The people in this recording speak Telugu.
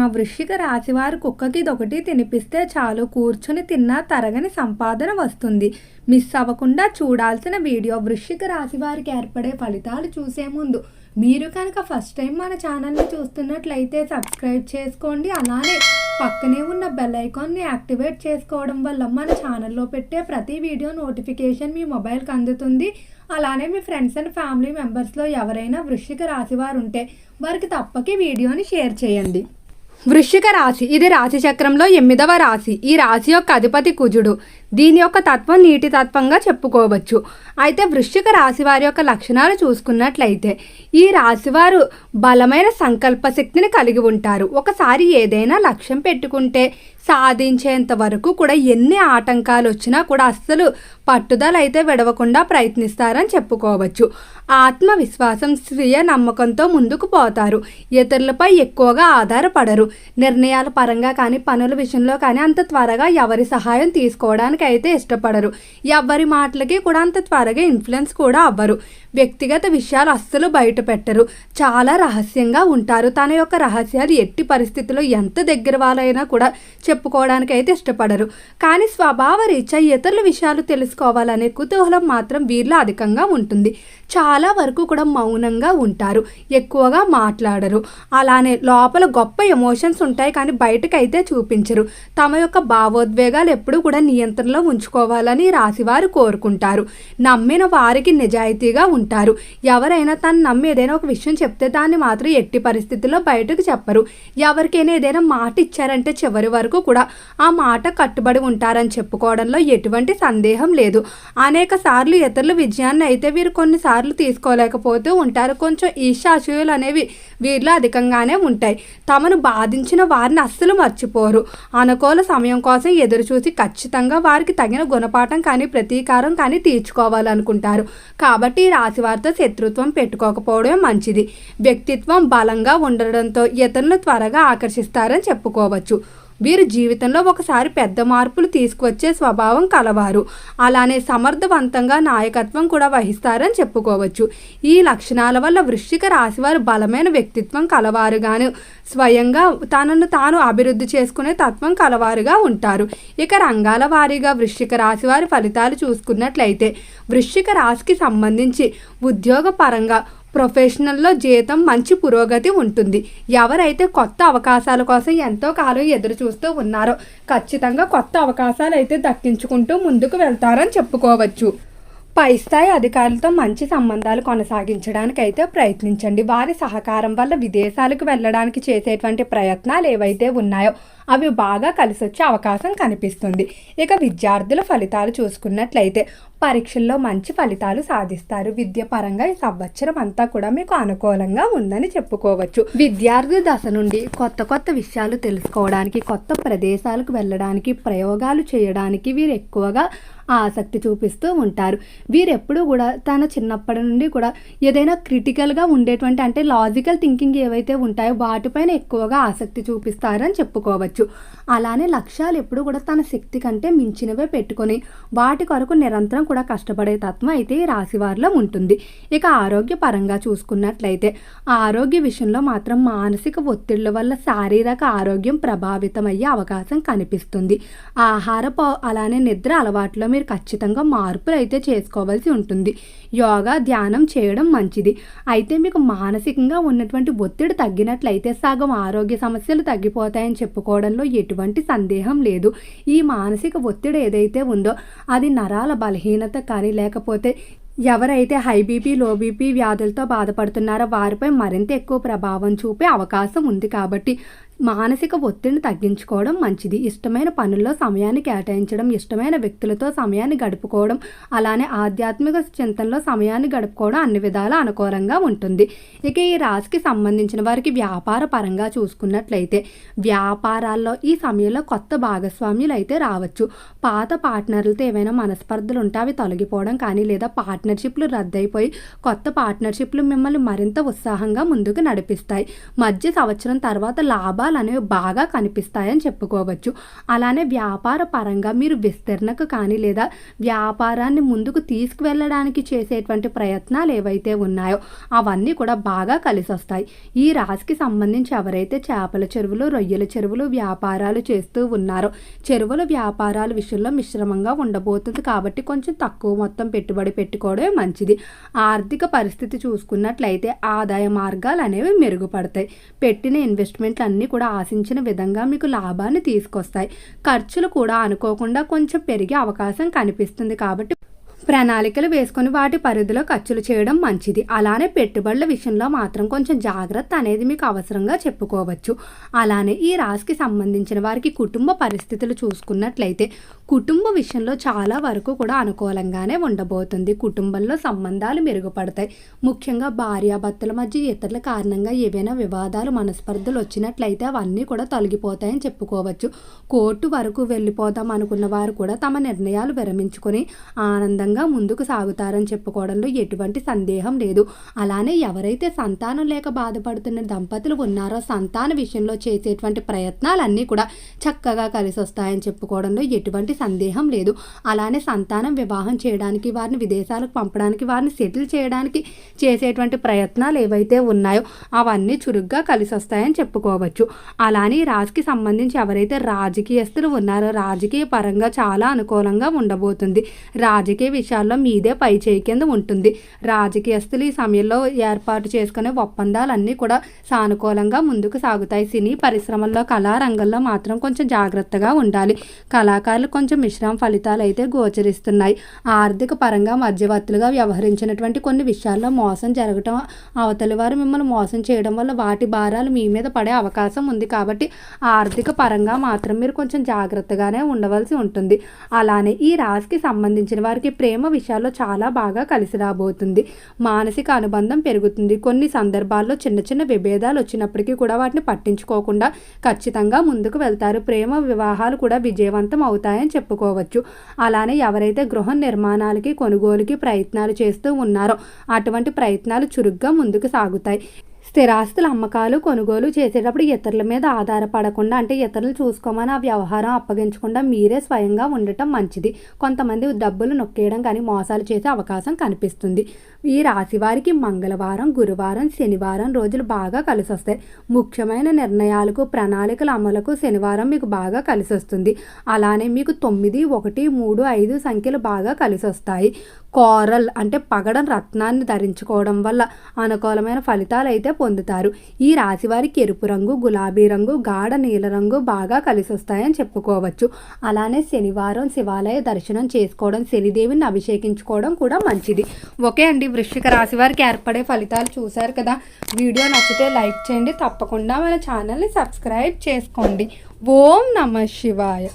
ఆ వృశ్చిక రాశివారు కుక్కకి ఇదొకటి తినిపిస్తే చాలు. కూర్చుని తిన్నా తరగని సంపాదన వస్తుంది. మిస్ అవ్వకుండా చూడాల్సిన వీడియో వృశ్చిక రాశి వారికి ఏర్పడే ఫలితాలు చూసే ముందు మీరు కనుక ఫస్ట్ టైం మన ఛానల్ని చూస్తున్నట్లయితే సబ్స్క్రైబ్ చేసుకోండి. అలానే పక్కనే ఉన్న బెల్ ఐకాన్ని యాక్టివేట్ చేసుకోవడం వల్ల మన ఛానల్లో పెట్టే ప్రతి వీడియో నోటిఫికేషన్ మీ మొబైల్కి అందుతుంది. అలానే మీ ఫ్రెండ్స్ అండ్ ఫ్యామిలీ మెంబర్స్లో ఎవరైనా వృశ్చిక రాశి వారు ఉంటే వారికి తప్పకి వీడియోని షేర్ చేయండి. వృశ్చిక రాశి. ఇది రాశి చక్రంలో ఎనిమిదవ రాశి. ఈ రాశి యొక్క అధిపతి కుజుడు. దీని యొక్క తత్వం నీటి తత్వంగా చెప్పుకోవచ్చు. అయితే వృశ్చిక రాశి వారి యొక్క లక్షణాలు చూసుకున్నట్లయితే ఈ రాశివారు బలమైన సంకల్ప శక్తిని కలిగి ఉంటారు. ఒకసారి ఏదైనా లక్ష్యం పెట్టుకుంటే సాధించేంత వరకు కూడా ఎన్ని ఆటంకాలు వచ్చినా కూడా అస్సలు పట్టుదల అయితే విడవకుండా ప్రయత్నిస్తారని చెప్పుకోవచ్చు. ఆత్మవిశ్వాసం స్వీయ నమ్మకంతో ముందుకు పోతారు. ఇతరులపై ఎక్కువగా ఆధారపడరు. నిర్ణయాల పరంగా కానీ పనుల విషయంలో కానీ అంత త్వరగా ఎవరి సహాయం తీసుకోవడానికి అయితే ఇష్టపడరు. ఎవరి మాటలకి కూడా అంత త్వరగా ఇన్ఫ్లుయెన్స్ కూడా అవ్వరు. వ్యక్తిగత విషయాలు అస్సలు బయట పెట్టరు. చాలా రహస్యంగా ఉంటారు. తన యొక్క రహస్యాలు ఎట్టి పరిస్థితుల్లో ఎంత దగ్గర వాళ్ళైనా కూడా చెప్పుకోవడానికి అయితే ఇష్టపడరు. కానీ స్వభావ రీత్యా ఇతరుల విషయాలు తెలుసుకోవాలనే కుతూహలం మాత్రం వీరిలో అధికంగా ఉంటుంది. చాలా వరకు కూడా మౌనంగా ఉంటారు. ఎక్కువగా మాట్లాడరు. అలానే లోపల గొప్ప ఎమోషన్స్ ఉంటాయి కానీ బయటకైతే చూపించరు. తమ యొక్క భావోద్వేగాలు ఎప్పుడూ కూడా నియంత్రణలో ఉంచుకోవాలని రాశివారు కోరుకుంటారు. నమ్మిన వారికి నిజాయితీగా ఉంటారు. ఎవరైనా తను నమ్మి ఏదైనా ఒక విషయం చెప్తే దాన్ని మాత్రం ఎట్టి పరిస్థితుల్లో బయటకు చెప్పరు. ఎవరికైనా ఏదైనా మాట ఇచ్చారంటే చివరి వరకు కూడా ఆ మాట కట్టుబడి ఉంటారని చెప్పుకోవడంలో ఎటువంటి సందేహం లేదు. అనేక సార్లు ఇతరుల విజయాన్ని అయితే వీరు కొన్నిసార్లు తీసుకోలేకపోతూ ఉంటారు. కొంచెం ఈశాశయులు అనేవి వీరిలో అధికంగానే ఉంటాయి. తమను బాధించిన వారిని అస్సలు మర్చిపోరు. అనుకూల సమయం కోసం ఎదురు చూసి ఖచ్చితంగా వారికి తగిన గుణపాఠం కానీ ప్రతీకారం కానీ తీర్చుకోవాలనుకుంటారు. కాబట్టి ఈ రాశి వారితో శత్రుత్వం పెట్టుకోకపోవడమే మంచిది. వ్యక్తిత్వం బలంగా ఉండడంతో ఇతరులు త్వరగా ఆకర్షిస్తారని చెప్పుకోవచ్చు. వీరు జీవితంలో ఒకసారి పెద్ద మార్పులు తీసుకువచ్చే స్వభావం కలవారు. అలానే సమర్థవంతంగా నాయకత్వం కూడా వహిస్తారని చెప్పుకోవచ్చు. ఈ లక్షణాల వల్ల వృశ్చిక రాశివారు బలమైన వ్యక్తిత్వం కలవారుగాను స్వయంగా తనను తాను అభివృద్ధి చేసుకునే తత్వం కలవారుగా ఉంటారు. ఇక రంగాల వారీగా వృశ్చిక రాశి వారి ఫలితాలు చూసుకున్నట్లయితే వృశ్చిక రాశికి సంబంధించి ఉద్యోగపరంగా ప్రొఫెషనల్లో జీతం మంచి పురోగతి ఉంటుంది. ఎవరైతే కొత్త అవకాశాల కోసం ఎంతో కాలం ఎదురు చూస్తూ ఉన్నారో ఖచ్చితంగా కొత్త అవకాశాలు అయితే దక్కించుకుంటూ ముందుకు వెళ్తారని చెప్పుకోవచ్చు. పై స్థాయి అధికారులతో మంచి సంబంధాలు కొనసాగించడానికి అయితే ప్రయత్నించండి. వారి సహకారం వల్ల విదేశాలకు వెళ్ళడానికి చేసేటువంటి ప్రయత్నాలు ఏవైతే ఉన్నాయో అవి బాగా కలిసి వచ్చే అవకాశం కనిపిస్తుంది. ఇక విద్యార్థుల ఫలితాలు చూసుకున్నట్లయితే పరీక్షల్లో మంచి ఫలితాలు సాధిస్తారు. విద్య పరంగా ఈ సంవత్సరం అంతా కూడా మీకు అనుకూలంగా ఉందని చెప్పుకోవచ్చు. విద్యార్థి దశ నుండి కొత్త కొత్త విషయాలు తెలుసుకోవడానికి కొత్త ప్రదేశాలకు వెళ్ళడానికి ప్రయోగాలు చేయడానికి వీరు ఎక్కువగా ఆసక్తి చూపిస్తూ ఉంటారు. వీరెప్పుడు కూడా తన చిన్నప్పటి నుండి కూడా ఏదైనా క్రిటికల్గా ఉండేటువంటి అంటే లాజికల్ థింకింగ్ ఏవైతే ఉంటాయో వాటిపైన ఎక్కువగా ఆసక్తి చూపిస్తారని చెప్పుకోవచ్చు. అలానే లక్ష్యాలు ఎప్పుడు కూడా తన శక్తి కంటే మించినవే పెట్టుకొని వాటి కొరకు నిరంతరం కూడా కష్టపడే తత్వం అయితే ఈ రాశి వారిలో ఉంటుంది. ఇక ఆరోగ్య పరంగా చూసుకున్నట్లయితే ఆరోగ్య విషయంలో మాత్రం మానసిక ఒత్తిళ్ళ వల్ల శారీరక ఆరోగ్యం ప్రభావితమయ్యే అవకాశం కనిపిస్తుంది. ఆహార అలానే నిద్ర అలవాట్లో మీరు ఖచ్చితంగా మార్పులు అయితే చేసుకోవాల్సి ఉంటుంది. యోగా ధ్యానం చేయడం మంచిది. అయితే మీకు మానసికంగా ఉన్నటువంటి ఒత్తిడి తగ్గినట్లయితే సగం ఆరోగ్య సమస్యలు తగ్గిపోతాయని చెప్పుకోవడంలో ఎటువంటి సందేహం లేదు. ఈ మానసిక ఒత్తిడి ఏదైతే ఉందో అది నరాల బలహీన బలహీనత కానీ లేకపోతే ఎవరైతే హై బీపీ లో బీపీ వ్యాధులతో బాధపడుతున్నారో వారిపై మరింత ఎక్కువ ప్రభావం చూపే అవకాశం ఉంది కాబట్టి మానసిక ఒత్తిడిని తగ్గించుకోవడం మంచిది. ఇష్టమైన పనుల్లో సమయాన్ని కేటాయించడం ఇష్టమైన వ్యక్తులతో సమయాన్ని గడుపుకోవడం అలానే ఆధ్యాత్మిక చింతనలో సమయాన్ని గడుపుకోవడం అన్ని విధాల అనుకూలంగా ఉంటుంది. ఇక ఈ రాశికి సంబంధించిన వారికి వ్యాపార పరంగా చూసుకున్నట్లయితే వ్యాపారాల్లో ఈ సమయంలో కొత్త భాగస్వామ్యులు అయితే రావచ్చు. పాత పార్ట్నర్లతో ఏవైనా మనస్పర్ధలు ఉంటే అవి తొలగిపోవడం కానీ లేదా పార్ట్నర్షిప్లు రద్దయిపోయి కొత్త పార్ట్నర్షిప్లు మిమ్మల్ని మరింత ఉత్సాహంగా ముందుకు నడిపిస్తాయి. మధ్య సంవత్సరం తర్వాత లాభాలు మార్గాలు అనేవి బాగా కనిపిస్తాయని చెప్పుకోవచ్చు. అలానే వ్యాపార పరంగా మీరు విస్తరణకు కానీ లేదా వ్యాపారాన్ని ముందుకు తీసుకువెళ్ళడానికి చేసేటువంటి ప్రయత్నాలు ఏవైతే ఉన్నాయో అవన్నీ కూడా బాగా కలిసి వస్తాయి ఈ రాశికి సంబంధించి ఎవరైతే చేపల చెరువులు రొయ్యల చెరువులు వ్యాపారాలు చేస్తూ ఉన్నారో చెరువుల వ్యాపారాల విషయంలో మిశ్రమంగా ఉండబోతుంది కాబట్టి కొంచెం తక్కువ మొత్తం పెట్టుబడి పెట్టుకోవడమే మంచిది. ఆర్థిక పరిస్థితి చూసుకున్నట్లయితే ఆదాయ మార్గాలు అనేవి మెరుగుపడతాయి. పెట్టిన ఇన్వెస్ట్మెంట్లు అన్నీ కూడా ఆశించిన విధంగా మీకు లాభాన్ని తీసుకొస్తాయి. ఖర్చులు కూడా అనుకోకుండా కొంచెం పెరిగే అవకాశం కనిపిస్తుంది కాబట్టి ప్రణాళికలు వేసుకొని వాటి పరిధిలో ఖర్చులు చేయడం మంచిది. అలానే పెట్టుబడుల విషయంలో మాత్రం కొంచెం జాగ్రత్త అనేది మీకు అవసరంగా చెప్పుకోవచ్చు. అలానే ఈ రాశికి సంబంధించిన వారికి కుటుంబ పరిస్థితులు చూసుకున్నట్లయితే కుటుంబ విషయంలో చాలా వరకు కూడా అనుకూలంగానే ఉండబోతుంది. కుటుంబంలో సంబంధాలు మెరుగుపడతాయి. ముఖ్యంగా భార్యాభర్తల మధ్య ఇతరుల కారణంగా ఏవైనా వివాదాలు మనస్పర్ధలు వచ్చినట్లయితే అవన్నీ కూడా తొలగిపోతాయని చెప్పుకోవచ్చు. కోర్టు వరకు వెళ్ళిపోదాం అనుకున్న వారు కూడా తమ నిర్ణయాలు విరమించుకొని ఆనందంగా ముందుకు సాగుతారని చెప్పుకోవడంలో ఎటువంటి సందేహం లేదు. అలానే ఎవరైతే సంతానం లేక బాధపడుతున్న దంపతులు ఉన్నారో సంతాన విషయంలో చేసేటువంటి ప్రయత్నాలన్నీ కూడా చక్కగా కలిసి వస్తాయని చెప్పుకోవడంలో ఎటువంటి సందేహం లేదు. అలానే సంతానం వివాహం చేయడానికి వారిని విదేశాలకు పంపడానికి వారిని సెటిల్ చేయడానికి చేసేటువంటి ప్రయత్నాలు ఏవైతే ఉన్నాయో అవన్నీ చురుగ్గా కలిసి వస్తాయని చెప్పుకోవచ్చు. అలానే రాజుకి సంబంధించి ఎవరైతే రాజకీయస్తులు ఉన్నారో రాజకీయ పరంగా చాలా అనుకూలంగా ఉండబోతుంది. రాజకీయ విషయాల్లో మీదే పై చేయి కింద ఉంటుంది. రాజకీయస్తులు ఈ సమయంలో ఏర్పాటు చేసుకునే ఒప్పందాలన్నీ కూడా సానుకూలంగా ముందుకు సాగుతాయి. సినీ పరిశ్రమల్లో కళారంగంలో మాత్రం కొంచెం జాగ్రత్తగా ఉండాలి. కళాకారులు కొంచెం మిశ్రమ ఫలితాలు అయితే గోచరిస్తున్నాయి. ఆర్థిక పరంగా మధ్యవర్తులుగా వ్యవహరించినటువంటి కొన్ని విషయాల్లో మోసం జరగటం అవతలి వారు మిమ్మల్ని మోసం చేయడం వల్ల వాటి భారాలు మీ మీద పడే అవకాశం ఉంది కాబట్టి ఆర్థిక పరంగా మాత్రం మీరు కొంచెం జాగ్రత్తగానే ఉండవలసి ఉంటుంది. అలానే ఈ రాశికి సంబంధించిన వారికి ప్రేమ ప్రేమ విషయాల్లో చాలా బాగా కలిసి రాబోతుంది. మానసిక అనుబంధం పెరుగుతుంది. కొన్ని సందర్భాల్లో చిన్న చిన్న విభేదాలు వచ్చినప్పటికీ కూడా వాటిని పట్టించుకోకుండా ఖచ్చితంగా ముందుకు వెళ్తారు. ప్రేమ వివాహాలు కూడా విజయవంతం అవుతాయని చెప్పుకోవచ్చు. అలానే ఎవరైతే గృహ నిర్మాణాలకి కొనుగోలుకి ప్రయత్నాలు చేస్తూ ఉన్నారో అటువంటి ప్రయత్నాలు చురుగ్గా ముందుకు సాగుతాయి. స్థిరాస్తుల అమ్మకాలు కొనుగోలు చేసేటప్పుడు ఇతరుల మీద ఆధారపడకుండా అంటే ఇతరులు చూసుకోమని ఆ వ్యవహారం అప్పగించకుండా మీరే స్వయంగా ఉండటం మంచిది. కొంతమంది డబ్బులు నొక్కేయడం కానీ మోసాలు చేసే అవకాశం కనిపిస్తుంది. ఈ రాశి వారికి మంగళవారం గురువారం శనివారం రోజులు బాగా కలిసి వస్తాయి ముఖ్యమైన నిర్ణయాలకు ప్రణాళికల అమలుకు శనివారం మీకు బాగా కలిసి వస్తుంది అలానే మీకు తొమ్మిది ఒకటి మూడు ఐదు సంఖ్యలు బాగా కలిసి వస్తాయి కోరల్ అంటే పగడం రత్నాన్ని ధరించుకోవడం వల్ల అనుకూలమైన ఫలితాలు అయితే పొందుతారు. ఈ రాశి వారికి ఎరుపు రంగు గులాబీ రంగు గాఢ నీల రంగు బాగా కలిసి వస్తాయని చెప్పుకోవచ్చు. అలానే శనివారం శివాలయ దర్శనం చేసుకోవడం శనిదేవిని అభిషేకించుకోవడం కూడా మంచిది. ఓకే అండి వృశ్చిక రాశి వారికి ఏర్పడే ఫలితాలు చూశారు కదా? వీడియో నచ్చితే లైక్ చేయండి. తప్పకుండా మన ఛానల్ని సబ్స్క్రైబ్ చేసుకోండి. ఓం నమ శివాయ.